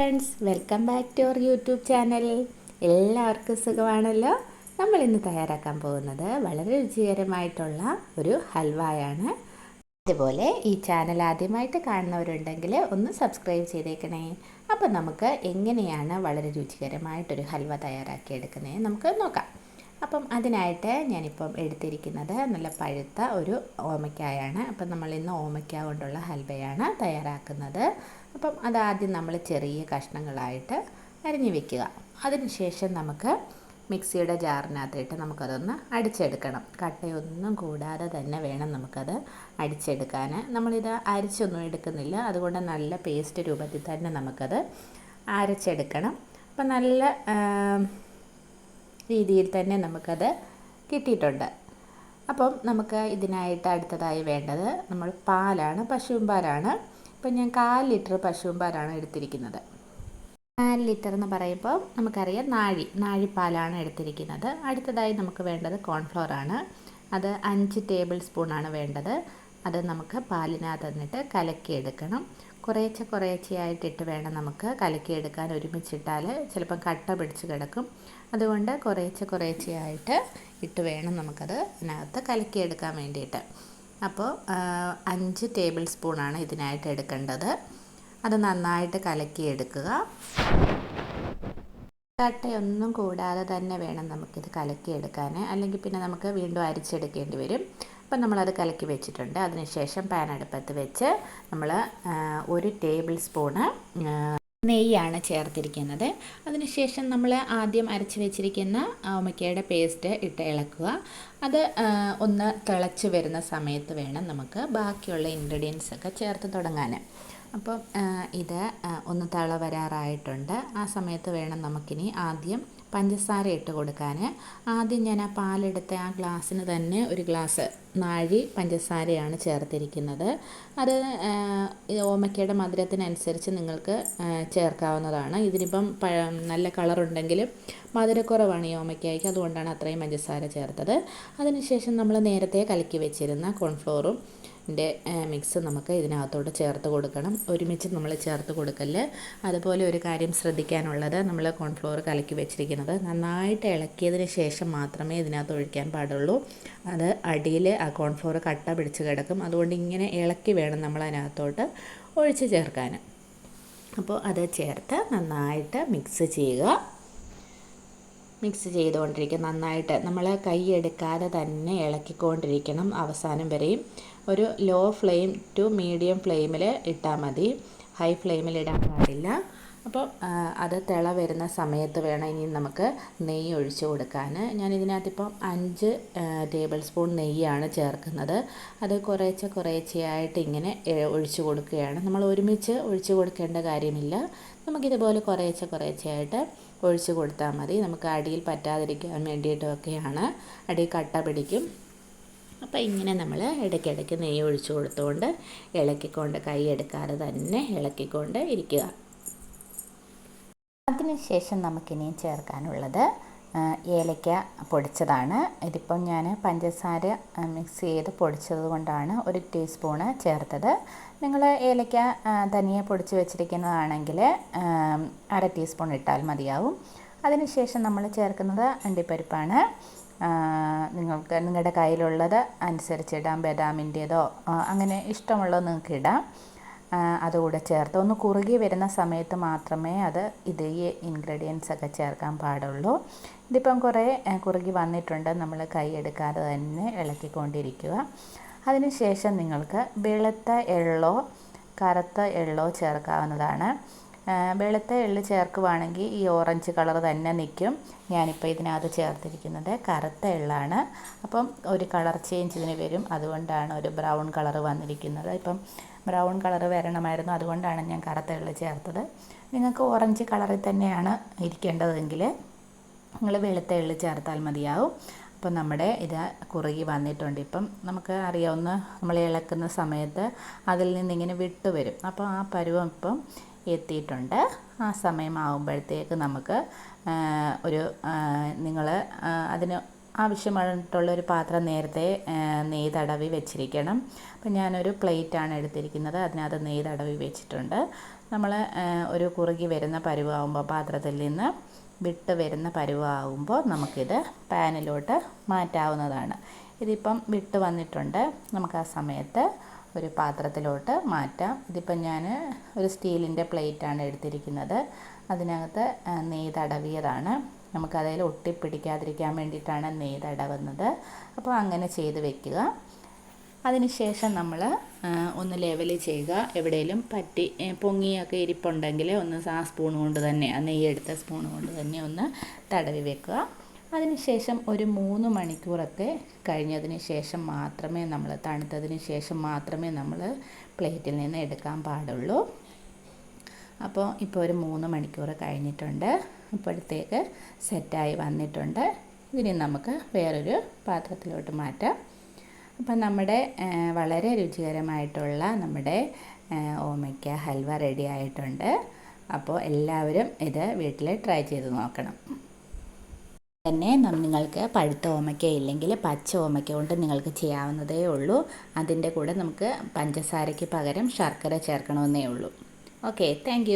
Friends welcome back to our YouTube channel എല്ലാവർക്കും സുഖമാണല്ലോ? നമ്മൾ ഇന്ന് തയ്യാറാക്കാൻ പോകുന്നത് വളരെ രുചികരമായിട്ടുള്ള ഒരു ഹൽവയാണ്. അതുപോലെ ഈ ചാനൽ ആദ്യമായിട്ട് കാണുന്നവരുണ്ടെങ്കിൽ ഒന്ന് സബ്സ്ക്രൈബ് ചെയ്തേക്കണേ. അപ്പോൾ നമുക്ക് എങ്ങനെയാണ് വളരെ രുചികരമായിട്ടൊരു ഹൽവ തയ്യാറാക്കിയെടുക്കുന്നത് നമുക്ക് നോക്കാം. അപ്പം അതിനായിട്ട് ഞാനിപ്പം എടുത്തിരിക്കുന്നത് നല്ല പഴുത്ത ഒരു ഓമയ്ക്കായാണ്. അപ്പം നമ്മൾ ഇന്ന് ഓമയ്ക്ക കൊണ്ടുള്ള ഹൽവയാണ് തയ്യാറാക്കുന്നത്. അപ്പം അതാദ്യം നമ്മൾ ചെറിയ കഷ്ണങ്ങളായിട്ട് അരിഞ്ഞു വെക്കുക. അതിനുശേഷം നമുക്ക് മിക്സിയുടെ ജാറിനകത്തിട്ട് നമുക്കതൊന്ന് അടിച്ചെടുക്കണം. കട്ടയൊന്നും കൂടാതെ തന്നെ വേണം നമുക്കത് അടിച്ചെടുക്കാൻ. നമ്മളിത് അരിച്ചൊന്നും എടുക്കുന്നില്ല. അതുകൊണ്ട് നല്ല പേസ്റ്റ് രൂപത്തിൽ തന്നെ നമുക്കത് അരച്ചെടുക്കണം. അപ്പം നല്ല രീതിയിൽ തന്നെ നമുക്കത് കിട്ടിയിട്ടുണ്ട്. അപ്പം നമുക്ക് ഇതിനായിട്ട് അടുത്തതായി വേണ്ടത് നമ്മൾ പാലാണ് പശുവും പാലാണ്. ഇപ്പം ഞാൻ കാൽ ലിറ്റർ പശുവും പാലാണ് എടുത്തിരിക്കുന്നത്. നാല് ലിറ്റർ എന്ന് പറയുമ്പോൾ നമുക്കറിയാം നാഴി നാഴിപ്പാലാണ് എടുത്തിരിക്കുന്നത്. അടുത്തതായി നമുക്ക് വേണ്ടത് കോൺഫ്ലോർ ആണ്. അത് അഞ്ച് ടേബിൾ സ്പൂണാണ് വേണ്ടത്. അത് നമുക്ക് പാലിനകത്ത് നിന്നിട്ട് കലക്കിയെടുക്കണം. കുറേശ്ശെ കുറേശ്ശെയായിട്ടിട്ട് വേണം നമുക്ക് കലക്കിയെടുക്കാൻ ഒരുമിച്ചിട്ടാൽ ചിലപ്പം കട്ട പിടിച്ച് കിടക്കും. അതുകൊണ്ട് കുറേശ്ശെ കുറേശ്ശെയായിട്ട് ഇട്ട് വേണം നമുക്കത് ഇതിനകത്ത് കലക്കിയെടുക്കാൻ വേണ്ടിയിട്ട്. അപ്പോൾ അഞ്ച് ടേബിൾ സ്പൂണാണ് ഇതിനായിട്ട് എടുക്കേണ്ടത്. അത് നന്നായിട്ട് കലക്കിയെടുക്കുക. കട്ടയൊന്നും കൂടാതെ തന്നെ വേണം നമുക്കിത് കലക്കിയെടുക്കാൻ അല്ലെങ്കിൽ പിന്നെ നമുക്ക് വീണ്ടും അരിച്ചെടുക്കേണ്ടി വരും. അപ്പം നമ്മളത് കലക്കി വെച്ചിട്ടുണ്ട്. അതിനുശേഷം പാൻ അടുപ്പത്ത് വെച്ച് നമ്മൾ ഒരു ടേബിൾ സ്പൂണ് നെയ്യാണ് ചേർത്തിരിക്കുന്നത്. അതിനുശേഷം നമ്മൾ ആദ്യം അരച്ച് വെച്ചിരിക്കുന്ന ഓമയ്ക്കയുടെ പേസ്റ്റ് ഇട്ട് ഇളക്കുക. അത് ഒന്ന് തിളച്ച് വരുന്ന സമയത്ത് വേണം നമുക്ക് ബാക്കിയുള്ള ഇൻഗ്രീഡിയൻസ് ഒക്കെ ചേർത്ത് തുടങ്ങാൻ. അപ്പോൾ ഇത് ഒന്ന് തള വരാറായിട്ടുണ്ട് ആ സമയത്ത് വേണം നമുക്കിനി ആദ്യം പഞ്ചസാര ഇട്ട് കൊടുക്കാൻ ആദ്യം ഞാൻ ആ പാലെടുത്ത ആ ഗ്ലാസ്സിന് തന്നെ ഒരു ഗ്ലാസ് നാഴി പഞ്ചസാരയാണ് ചേർത്തിരിക്കുന്നത്. അത് ഓമയ്ക്കയുടെ മധുരത്തിനനുസരിച്ച് നിങ്ങൾക്ക് ചേർക്കാവുന്നതാണ്. ഇതിനിപ്പം നല്ല കളറുണ്ടെങ്കിലും മധുരക്കുറവാണ് ഈ ഓമയ്ക്കായ്ക്ക്. അതുകൊണ്ടാണ് അത്രയും പഞ്ചസാര ചേർത്തത്. അതിനുശേഷം നമ്മൾ നേരത്തെ കലക്കി വെച്ചിരുന്ന കോൺഫ്ലോറും ന്റെ മിക്സ് നമുക്ക് ഇതിനകത്തോട്ട് ചേർത്ത് കൊടുക്കണം. ഒരുമിച്ച് നമ്മൾ ചേർത്ത് കൊടുക്കൽ. അതുപോലെ ഒരു കാര്യം ശ്രദ്ധിക്കാനുള്ളത് നമ്മൾ കോൺഫ്ലോർ കലക്കി വെച്ചിരിക്കുന്നത്. നന്നായിട്ട് ഇളക്കിയതിന് ശേഷം മാത്രമേ ഇതിനകത്ത് ഒഴിക്കാൻ പാടുള്ളൂ. അത് അടിയിൽ ആ കോൺഫ്ലോർ കട്ട പിടിച്ച് കിടക്കും. അതുകൊണ്ട് ഇങ്ങനെ ഇളക്കി വേണം നമ്മൾ അതിനകത്തോട്ട് ഒഴിച്ച് ചേർക്കാൻ അപ്പോൾ അത് ചേർത്ത് നന്നായിട്ട് മിക്സ് ചെയ്യുക. മിക്സ് ചെയ്തുകൊണ്ടിരിക്കും. നന്നായിട്ട് നമ്മൾ കൈ എടുക്കാതെ തന്നെ ഇളക്കിക്കൊണ്ടിരിക്കണം അവസാനം വരെയും. ഒരു ലോ ഫ്ലെയിം ടു മീഡിയം ഫ്ലെയിമിൽ ഇട്ടാൽ മതി. ഹൈ ഫ്ലെയിമിൽ ഇടാൻ പാടില്ല അപ്പോൾ അത് തിള വരുന്ന സമയത്ത് വേണം ഇനി നമുക്ക് നെയ്യ് ഒഴിച്ചു കൊടുക്കാൻ ഞാൻ ഇതിനകത്തിപ്പം അഞ്ച് ടേബിൾ സ്പൂൺ നെയ്യാണ് ചേർക്കുന്നത്. അത് കുറേശ്ശെ കുറേശ്ശെയായിട്ട് ഇങ്ങനെ ഒഴിച്ചു കൊടുക്കുകയാണ്. നമ്മൾ ഒരുമിച്ച് ഒഴിച്ചു കൊടുക്കേണ്ട കാര്യമില്ല. നമുക്കിതുപോലെ കുറേശ്ശെ കുറേശ്ശെയായിട്ട് ഒഴിച്ച് കൊടുത്താൽ മതി. നമുക്ക് അടിയിൽ പറ്റാതിരിക്കാൻ വേണ്ടിയിട്ടൊക്കെയാണ്. അടി കട്ട പിടിക്കും. അപ്പോൾ ഇങ്ങനെ നമ്മൾ ഇടയ്ക്കിടയ്ക്ക് നെയ്യ് ഒഴിച്ച് കൊടുത്തുകൊണ്ട് ഇളക്കിക്കൊണ്ട് കൈ എടുക്കാതെ തന്നെ ഇളക്കിക്കൊണ്ട് ഇരിക്കുക. അതിനുശേഷം നമുക്കിനിയും ചേർക്കാനുള്ളത് ഏലക്ക പൊടിച്ചതാണ്. ഇതിപ്പം ഞാൻ പഞ്ചസാര മിക്സ് ചെയ്ത് പൊടിച്ചത് കൊണ്ടാണ് ഒരു ടീസ്പൂണ് ചേർത്തത്. നിങ്ങൾ ഏലക്ക തനിയെ പൊടിച്ച് വെച്ചിരിക്കുന്നതാണെങ്കിൽ അര ടീസ്പൂൺ ഇട്ടാൽ മതിയാവും. അതിനുശേഷം നമ്മൾ ചേർക്കുന്നത് അണ്ടിപ്പരിപ്പാണ്. നിങ്ങൾക്ക് നിങ്ങളുടെ കയ്യിലുള്ളത് അനുസരിച്ചിടാം ബദാമിന്റേതോ അങ്ങനെ ഇഷ്ടമുള്ളത് നിങ്ങൾക്ക് ഇടാം. അതുകൂടെ ചേർത്ത് ഒന്ന് കുറുകി വരുന്ന സമയത്ത് മാത്രമേ അത് ഇത് ഇൻഗ്രീഡിയൻസ് ഒക്കെ ചേർക്കാൻ പാടുള്ളൂ. ഇതിപ്പം കുറേ കുറുകി വന്നിട്ടുണ്ട്. നമ്മൾ കൈ എടുക്കാതെ തന്നെ ഇളക്കിക്കൊണ്ടിരിക്കുക. അതിനുശേഷം നിങ്ങൾക്ക് വെളുത്ത എള്ളോ കറുത്ത എള്ളോ ചേർക്കാവുന്നതാണ്. വെളുത്ത എള്ള് ചേർക്കുവാണെങ്കിൽ ഈ ഓറഞ്ച് കളർ തന്നെ നിൽക്കും. ഞാനിപ്പോൾ ഇതിനകത്ത് ചേർത്തിരിക്കുന്നത് കറുത്ത എള്ളാണ്. അപ്പം ഒരു കളർ ചേഞ്ച് ഇതിന് വരും. അതുകൊണ്ടാണ് ഒരു ബ്രൗൺ കളർ വന്നിരിക്കുന്നത്. ഇപ്പം ബ്രൗൺ കളർ വരണമായിരുന്നു. അതുകൊണ്ടാണ് ഞാൻ കറുത്ത വെള്ളം ചേർത്തത്. നിങ്ങൾക്ക് ഓറഞ്ച് കളറിൽ തന്നെയാണ് ഇരിക്കേണ്ടതെങ്കിൽ നിങ്ങൾ വെളുത്ത എള്ളി ചേർത്താൽ മതിയാവും. അപ്പം നമ്മുടെ ഇത് കുറുകി വന്നിട്ടുണ്ട്. ഇപ്പം നമുക്ക് അറിയാവുന്ന നമ്മൾ ഇളക്കുന്ന സമയത്ത് അതിൽ നിന്നിങ്ങനെ വിട്ടു വരും. അപ്പോൾ ആ പരുവം ഇപ്പം എത്തിയിട്ടുണ്ട്. ആ സമയമാകുമ്പോഴത്തേക്ക് നമുക്ക് ഒരു നിങ്ങൾ അതിന് ആവശ്യമായിട്ടുള്ള ഒരു പാത്രം നേരത്തെ നെയ്യ് തടവി വെച്ചിരിക്കണം. അപ്പം ഞാനൊരു പ്ലേറ്റാണ് എടുത്തിരിക്കുന്നത്. അതിനകത്ത് നെയ്തടവി വെച്ചിട്ടുണ്ട്. നമ്മൾ ഒരു കുറുകി വരുന്ന പരുവാകുമ്പോൾ പാത്രത്തിൽ നിന്ന് വിട്ട് വരുന്ന പരുവാകുമ്പോൾ നമുക്കിത് പാനിലോട്ട് മാറ്റാവുന്നതാണ്. ഇതിപ്പം വിട്ട് വന്നിട്ടുണ്ട്. നമുക്ക് ആ സമയത്ത് ഒരു പാത്രത്തിലോട്ട് മാറ്റാം. ഇതിപ്പം ഞാൻ ഒരു സ്റ്റീലിന്റെ പ്ലേറ്റാണ് എടുത്തിരിക്കുന്നത്. അതിനകത്ത് നെയ്യ് തടവിയതാണ്. നമുക്കതിൽ ഒട്ടിപ്പിടിക്കാതിരിക്കാൻ വേണ്ടിയിട്ടാണ് നെയ്തടവുന്നത് അപ്പോൾ അങ്ങനെ ചെയ്ത് വെക്കുക. അതിനുശേഷം നമ്മൾ ഒന്ന് ലെവൽ ചെയ്യുക. എവിടെയെങ്കിലും പറ്റി പൊങ്ങിയൊക്കെ ഇരിപ്പുണ്ടെങ്കിൽ ഒന്ന് ആ സ്പൂൺ കൊണ്ട് തന്നെ ആ നെയ്യെടുത്ത സ്പൂൺ കൊണ്ട് തന്നെ ഒന്ന് തടവി വെക്കുക. അതിനുശേഷം ഒരു മൂന്ന് മണിക്കൂറൊക്കെ കഴിഞ്ഞതിന് ശേഷം മാത്രമേ നമ്മൾ തണുത്തതിന് ശേഷം മാത്രമേ നമ്മൾ പ്ലേറ്റിൽ നിന്ന് എടുക്കാൻ പാടുള്ളൂ. അപ്പോൾ ഇപ്പോൾ ഒരു മൂന്ന് മണിക്കൂർ കഴിഞ്ഞിട്ടുണ്ട്. ഇപ്പോഴത്തേക്ക് സെറ്റായി വന്നിട്ടുണ്ട്. ഇതിനെ നമുക്ക് വേറൊരു പാത്രത്തിലോട്ട് മാറ്റാം. അപ്പം നമ്മുടെ വളരെ രുചികരമായിട്ടുള്ള നമ്മുടെ ഓമയ്ക്ക ഹൽവ റെഡി ആയിട്ടുണ്ട്. അപ്പോൾ എല്ലാവരും ഇത് വീട്ടിൽ ട്രൈ ചെയ്ത് നോക്കണം. തന്നെ നിങ്ങൾക്ക് പഴുത്ത ഓമയ്ക്ക ഇല്ലെങ്കിൽ പച്ച ഓമയ്ക്ക കൊണ്ട് നിങ്ങൾക്ക് ചെയ്യാവുന്നതേ ഉള്ളൂ. അതിന്റെ കൂടെ നമുക്ക് പഞ്ചസാരയ്ക്ക് പകരം ശർക്കര ചേർക്കണമെന്നേ ഉള്ളൂ. Okay thank